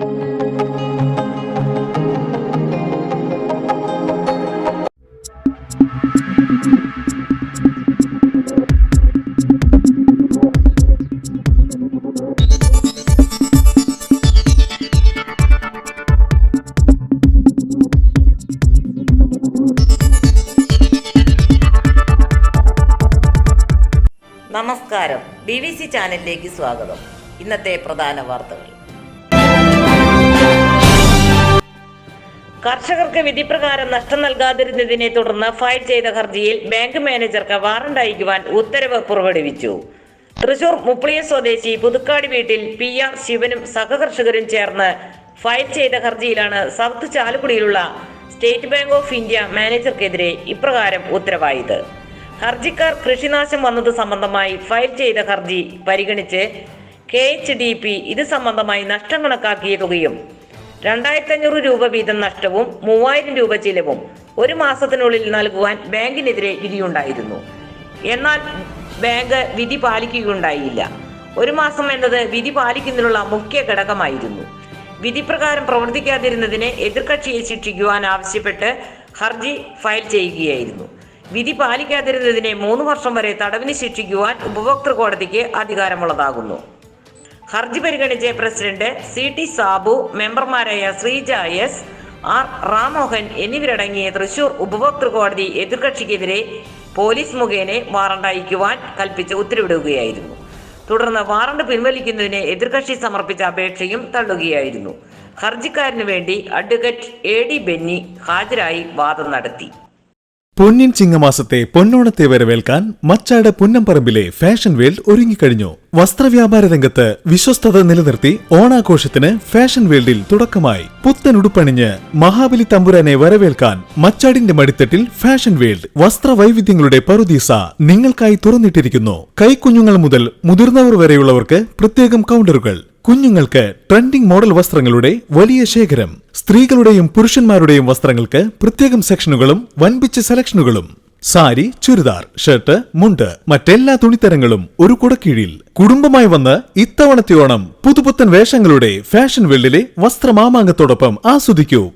നമസ്കാരം. B V C ചാനലിലേക്ക് സ്വാഗതം. ഇന്നത്തെ പ്രധാന വാർത്തകൾ. കർഷകർക്ക് വിധിപ്രകാരം നഷ്ടം നൽകാതിരുന്നതിനെ തുടർന്ന് ഫയൽ ചെയ്ത ഹർജിയിൽ ബാങ്ക് മാനേജർക്ക് വാറണ്ട് അയക്കുവാൻ ഉത്തരവ് പുറപ്പെടുവിച്ചു. തൃശൂർ മുപ്പളിയ സ്വദേശി പുതുക്കാട് വീട്ടിൽ പി ആർ ശിവനും സഹകർഷകരും ചേർന്ന് ഫയൽ ചെയ്ത ഹർജിയിലാണ് സൗത്ത് ചാലക്കുടിയിലുള്ള സ്റ്റേറ്റ് ബാങ്ക് ഓഫ് ഇന്ത്യ മാനേജർക്കെതിരെ ഇപ്രകാരം ഉത്തരവായത്. ഹർജിക്കാർ കൃഷിനാശം വന്നത് സംബന്ധമായി ഫയൽ ചെയ്ത ഹർജി പരിഗണിച്ച് കെ എച്ച് ഡി പി ഇത് സംബന്ധമായി നഷ്ടം കണക്കാക്കിയ തുകയും രണ്ടായിരത്തി അഞ്ഞൂറ് രൂപ വീതം നഷ്ടവും മൂവായിരം രൂപ ചിലവും ഒരു മാസത്തിനുള്ളിൽ നൽകുവാൻ ബാങ്കിനെതിരെ വിധിയുണ്ടായിരുന്നു. എന്നാൽ ബാങ്ക് വിധി പാലിക്കുകയുണ്ടായില്ല. ഒരു മാസം എന്നത് വിധി പാലിക്കുന്നതിനുള്ള മുഖ്യ ഘടകമായിരുന്നു. വിധി പ്രകാരം പ്രവർത്തിക്കാതിരുന്നതിനെ എതിർകക്ഷിയെ ശിക്ഷിക്കുവാൻ ആവശ്യപ്പെട്ട് ഹർജി ഫയൽ ചെയ്യുകയായിരുന്നു. വിധി പാലിക്കാതിരുന്നതിനെ മൂന്ന് വർഷം വരെ തടവിന് ശിക്ഷിക്കുവാൻ ഉപഭോക്തൃ കോടതിക്ക് അധികാരമുള്ളതാകുന്നു. ഹർജി പരിഗണിച്ച പ്രസിഡന്റ് സി ടി സാബു മെമ്പർമാരായ ശ്രീജ എസ് ആർ റാമോഹൻ എന്നിവരടങ്ങിയ തൃശൂർ ഉപഭോക്തൃ കോടതി എതിർകക്ഷിക്കെതിരെ പോലീസ് മുഖേന വാറണ്ട് അയക്കുവാൻ കൽപ്പിച്ച് ഉത്തരവിടുകയായിരുന്നു. തുടർന്ന് വാറണ്ട് പിൻവലിക്കുന്നതിന് എതിർകക്ഷി സമർപ്പിച്ച അപേക്ഷയും തള്ളുകയായിരുന്നു. ഹർജിക്കാരന് വേണ്ടി അഡ്വക്കേറ്റ് എ ഡി ബെന്നി ഹാജരായി വാദം നടത്തി. പൊന്നിൻ ചിങ്ങമാസത്തെ പൊന്നോണത്തെ വരവേൽക്കാൻ മച്ചാട് പുന്നംപറമ്പിലെ ഫാഷൻ വേൾഡ് ഒരുങ്ങിക്കഴിഞ്ഞു. വസ്ത്രവ്യാപാര രംഗത്ത് വിശ്വസ്തത നിലനിർത്തി ഓണാഘോഷത്തിന് ഫാഷൻ വേൾഡിൽ തുടക്കമായി. പുത്തൻ ഉടുപ്പണിഞ്ഞ് മഹാബലി തമ്പുരാനെ വരവേൽക്കാൻ മച്ചാടിന്റെ മടിത്തട്ടിൽ ഫാഷൻ വേൾഡ് വസ്ത്രവൈവിധ്യങ്ങളുടെ പറുദീസ നിങ്ങൾക്കായി തുറന്നിട്ടിരിക്കുന്നു. കൈക്കുഞ്ഞുങ്ങൾ മുതൽ മുതിർന്നവർ വരെയുള്ളവർക്ക് പ്രത്യേകം കൗണ്ടറുകൾ. കുഞ്ഞുങ്ങൾക്ക് ട്രെൻഡിംഗ് മോഡൽ വസ്ത്രങ്ങളുടെ വലിയ ശേഖരം. സ്ത്രീകളുടെയും പുരുഷന്മാരുടെയും വസ്ത്രങ്ങൾക്ക് പ്രത്യേകം സെക്ഷനുകളും വൻപിച്ച സെലക്ഷനുകളും. സാരി ചുരിദാർ ഷർട്ട് മുണ്ട് മറ്റെല്ലാ തുണിത്തരങ്ങളും ഒരു കുടക്കീഴിൽ. കുടുംബമായി വന്ന് ഇത്തവണത്തെ ഓണം പുതുപുത്തൻ വേഷങ്ങളുടെ ഫാഷൻ വേൾഡിലെ വസ്ത്രമാമാങ്കത്തോടൊപ്പം ആസ്വദിക്കൂ.